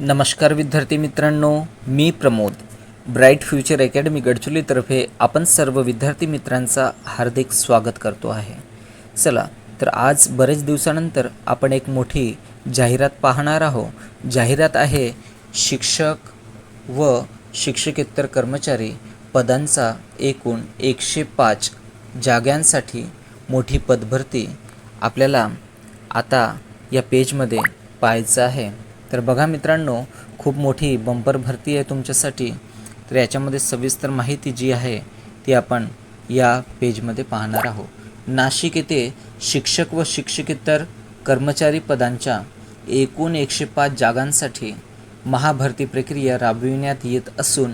नमस्कार विद्यार्थी मित्रांनो मी प्रमोद. ब्राईट फ्युचर अकॅडमी गडचुलीतर्फे आपण सर्व विद्यार्थी मित्रांचा हार्दिक स्वागत करतो आहे. चला तर आज बरेच दिवसानंतर आपण एक मोठी जाहिरात पाहणार आहोत. जाहिरात आहे शिक्षक व शिक्षकेतर कर्मचारी पदांचा एकूण एकशे पाच जागांसाठी मोठी पदभरती आपल्याला आता या पेजमध्ये पाहायचं आहे. तर बघा मित्रांनो खूप मोठी बंपर भरती आहे तुमच्यासाठी. तर याच्यामध्ये सविस्तर माहिती जी आहे ती आपण या पेजमध्ये पाहणार आहोत. नाशिक येथे शिक्षक व शिक्षकेतर कर्मचारी पदांच्या एकूण एकशे पाच जागांसाठी महाभरती प्रक्रिया राबविण्यात येत असून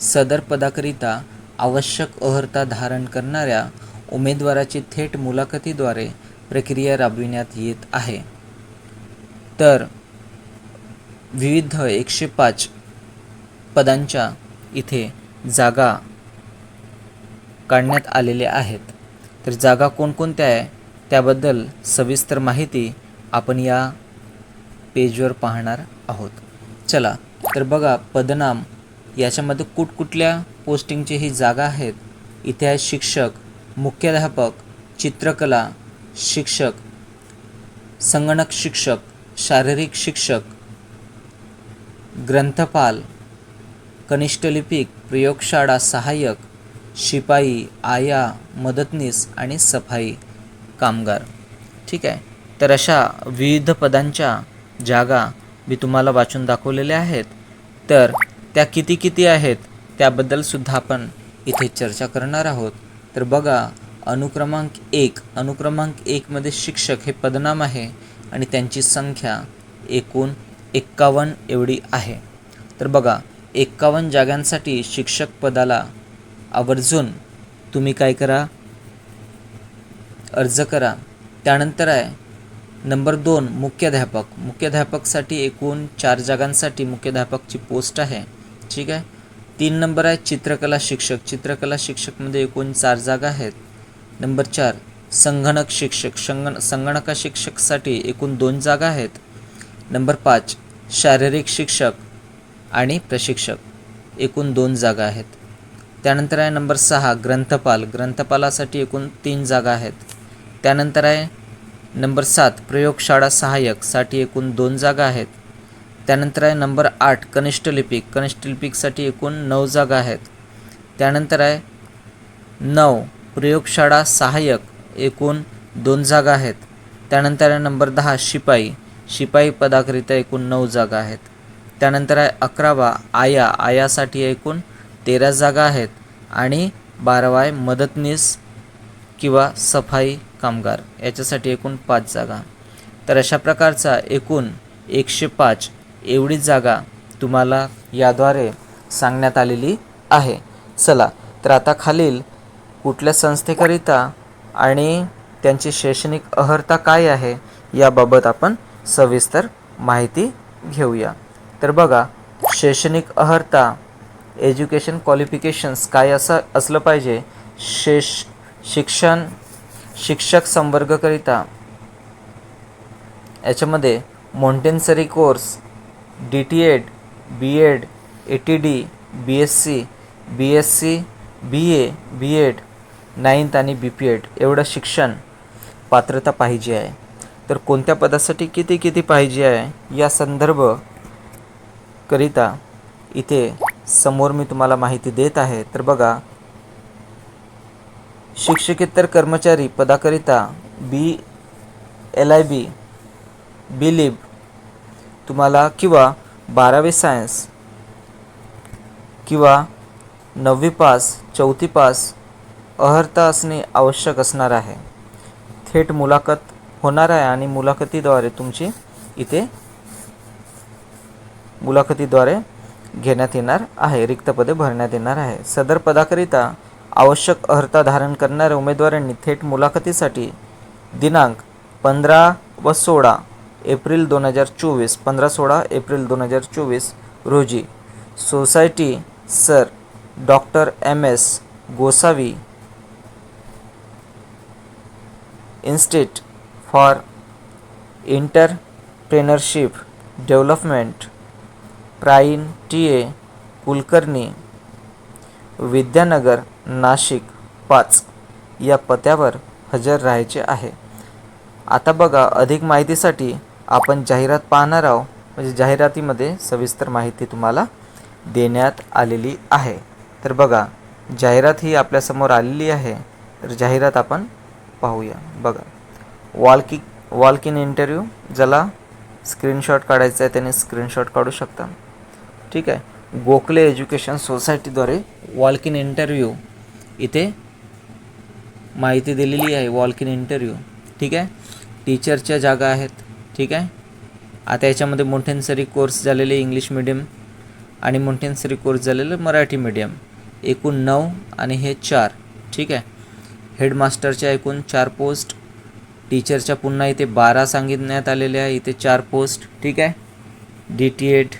सदर पदाकरिता आवश्यक अर्हता धारण करणाऱ्या उमेदवाराची थेट मुलाखतीद्वारे प्रक्रिया राबविण्यात येत आहे. तर विविध एकशे पाच पदांच्या इथे जागा काढण्यात आलेल्या आहेत. तर जागा कोणकोणत्या आहे? त्याबद्दल सविस्तर माहिती आपण या पेजवर पाहणार आहोत. चला तर बघा पदनाम याच्यामध्ये कुठकुठल्या पोस्टिंगची ही जागा आहेत? इथे आहे शिक्षक मुख्याध्यापक चित्रकला शिक्षक संगणक शिक्षक शारीरिक शिक्षक ग्रंथपाल कनिष्ठ लिपिक प्रयोगशाळा सहाय्यक शिपाई आया मदतनीस आणि सफाई कामगार. ठीक आहे? तर अशा विविध पदांच्या जागा मी तुम्हाला वाचून दाखवलेल्या आहेत. तर त्या किती किती आहेत त्याबद्दलसुद्धा आपण इथे चर्चा करणार आहोत. तर बघा अनुक्रमांक एक अनुक्रमांक एकमध्ये शिक्षक हे पदनाम आहे आणि त्यांची संख्या एकूण एक्कावन्न एवढी आहे. तर बघा एक्कावन्न जागांसाठी शिक्षक पदाला आवर्जून तुम्ही काय करा? अर्ज करा. त्यानंतर आहे नंबर दोन मुख्याध्यापक. मुख्याध्यापकसाठी एकूण चार जागांसाठी मुख्याध्यापकची पोस्ट आहे. ठीक आहे? तीन नंबर आहे चित्रकला शिक्षक. चित्रकला शिक्षकमध्ये एकूण चार जागा आहेत. नंबर चार संगणक शिक्षक. संगण संगणका शिक्षकसाठी एकूण दोन जागा आहेत. नंबर पाच शारीरिक शिक्षक आणि प्रशिक्षक एकूण दोन जागा आहेत. त्यानंतर आहे नंबर सहा ग्रंथपाल. ग्रंथपालासाठी एकूण तीन जागा आहेत. त्यानंतर आहे नंबर सात प्रयोगशाळा सहाय्यकसाठी एकूण दोन जागा आहेत. त्यानंतर आहे नंबर आठ कनिष्ठ लिपिक कनिष्ठ लिपिकसाठी एकूण नऊ जागा आहेत. त्यानंतर आहे नऊ प्रयोगशाळा सहाय्यक एकूण दोन जागा आहेत. त्यानंतर आहे नंबर दहा शिपाई. शिपाई पदाकरिता एकूण नऊ जागा आहेत. त्यानंतर आहे अकरावा आया. आयासाठी एकूण तेरा जागा आहेत आणि बारावा आहे मदतनीस किंवा सफाई कामगार. याच्यासाठी एकूण पाच जागा. तर अशा प्रकारचा एकूण एकशे पाच एवढी जागा तुम्हाला याद्वारे सांगण्यात आलेली आहे. चला तर आता खालील कुठल्या संस्थेकरिता आणि त्यांची शैक्षणिक अर्हता काय आहे याबाबत आपण सविस्तर माहिती घेऊया. तर बघा शैक्षणिक अर्हता एज्युकेशन क्वालिफिकेशन्स काय असं असलं पाहिजे? शेष शिक्षण शिक्षक संवर्गकरिता. याच्यामध्ये Montessori course D T Ed B Ed A T D B S C B S C B A B Ed ninth आणि बी पी एड एवढं शिक्षण पात्रता पाहिजे आहे. तर कोणत्या पदासाठी किती किती पाहिजे आहे? या संदर्भ करिता इथे समोर मी तुम्हाला माहिती देत आहे. तर बघा शिक्षकेतर कर्मचारी पदाकरिता B L I B B lib तुम्हाला किंवा बारावी सायन्स किंवा नववी पास चौथी पास अर्हता असणे आवश्यक असणार आहे. थेट मुलाखत होणार आहे आणि मुलाखतीद्वारे तुमची इथे मुलाखतीद्वारे घेण्यात येणार आहे रिक्त पदे भरण्यात येणार आहे. सदर पदाकरिता आवश्यक अर्हता धारण करणाऱ्या उमेदवारांनी थेट मुलाखतीसाठी दिनांक पंधरा व सोळा एप्रिल दोन हजार चोवीस पंधरा सोळा एप्रिल दोन हजार चोवीस रोजी society sir doctor M S Gosavi institute for entrepreneurship development प्राईन T A Kulkarni Vidyanagar Nashik पाच या पत्यावर हजर राहायचे आहे. आता बघा अधिक माहितीसाठी आपण जाहिरात पाहणार आहोत. म्हणजे जाहिरातीमध्ये सविस्तर माहिती तुम्हाला देण्यात आलेली आहे. तर बघा जाहिरात ही आपल्यासमोर आलेली आहे. तर जाहिरात आपण पाहूया. बघा. वॉलकी वॉल्क इन इंटरव्ह्यू ज्याला स्क्रीनशॉट काढायचा आहे त्याने स्क्रीनशॉट काढू शकता. ठीक आहे. गोखले एज्युकेशन सोसायटीद्वारे वॉल्क इन इंटरव्ह्यू इथे माहिती दिलेली आहे वॉल्क इन इंटरव्ह्यू ठीक आहे. टीचरच्या जागा आहेत. ठीक आहे. आता याच्यामध्ये मोंटेन्सरी कोर्स झालेले इंग्लिश मिडियम आणि मोंटेन्सरी कोर्स झालेलं मराठी मिडियम एकूण नऊ आणि हे चार. ठीक आहे. हेडमास्टरच्या एकूण चार पोस्ट टीचरच्या पुन्हा इथे बारा सांगितण्यात आलेल्या आहे. इथे चार पोस्ट ठीक आहे? D T Ed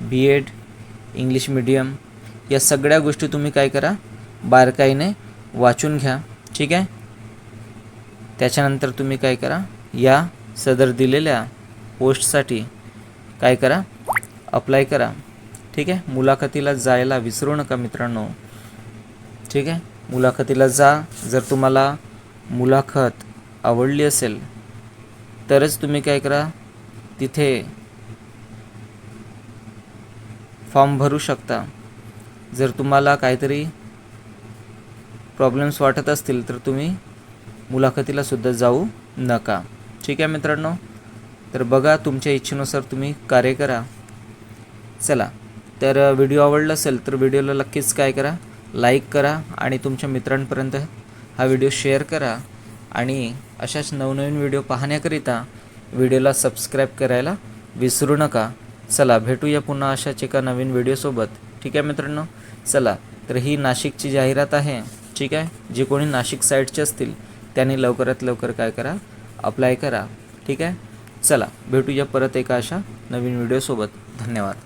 B Ed English medium या सगळ्या गोष्टी तुम्ही काय करा? बारकाईने वाचून घ्या ठीक आहे? त्याच्यानंतर तुम्ही काय करा? या सदर दिलेल्या पोस्टसाठी काय करा? अप्लाय करा ठीक आहे? मुलाखतीला जायला विसरू नका मित्रांनो ठीक आहे? मुलाखतीला जा जर तुम्हाला मुलाखत आवडली असेल तरच तुम्ही काय करा तिथे फॉर्म भरू शकता. जर तुम्हाला काहीतरी प्रॉब्लेम्स वाटत असतील तर तुम्ही मुलाखतीला सुद्धा जाऊ नका. ठीक आहे मित्रांनो? तर बघा तुमच्या इच्छेनुसार तुम्ही कार्य करा. चला तर व्हिडिओ आवडला असेल तर व्हिडिओला नक्कीच काय करा लाईक करा आणि तुमच्या मित्रांपर्यंत हा व्हिडिओ शेअर करा. आणि अशाच नवनवीन व्हिडिओ पाहण्याकरिता व्हिडिओला सबस्क्राईब करायला विसरू नका. चला भेटूया पुन्हा अशाच एका नवीन व्हिडिओसोबत ठीक आहे मित्रांनो? चला तर ही नाशिकची जाहिरात आहे. ठीक आहे? जे कोणी नाशिक साईडचे असतील त्यांनी लवकरात लवकर काय करा? अप्लाय करा. ठीक आहे? चला भेटूया परत एका अशा नवीन व्हिडिओसोबत धन्यवाद.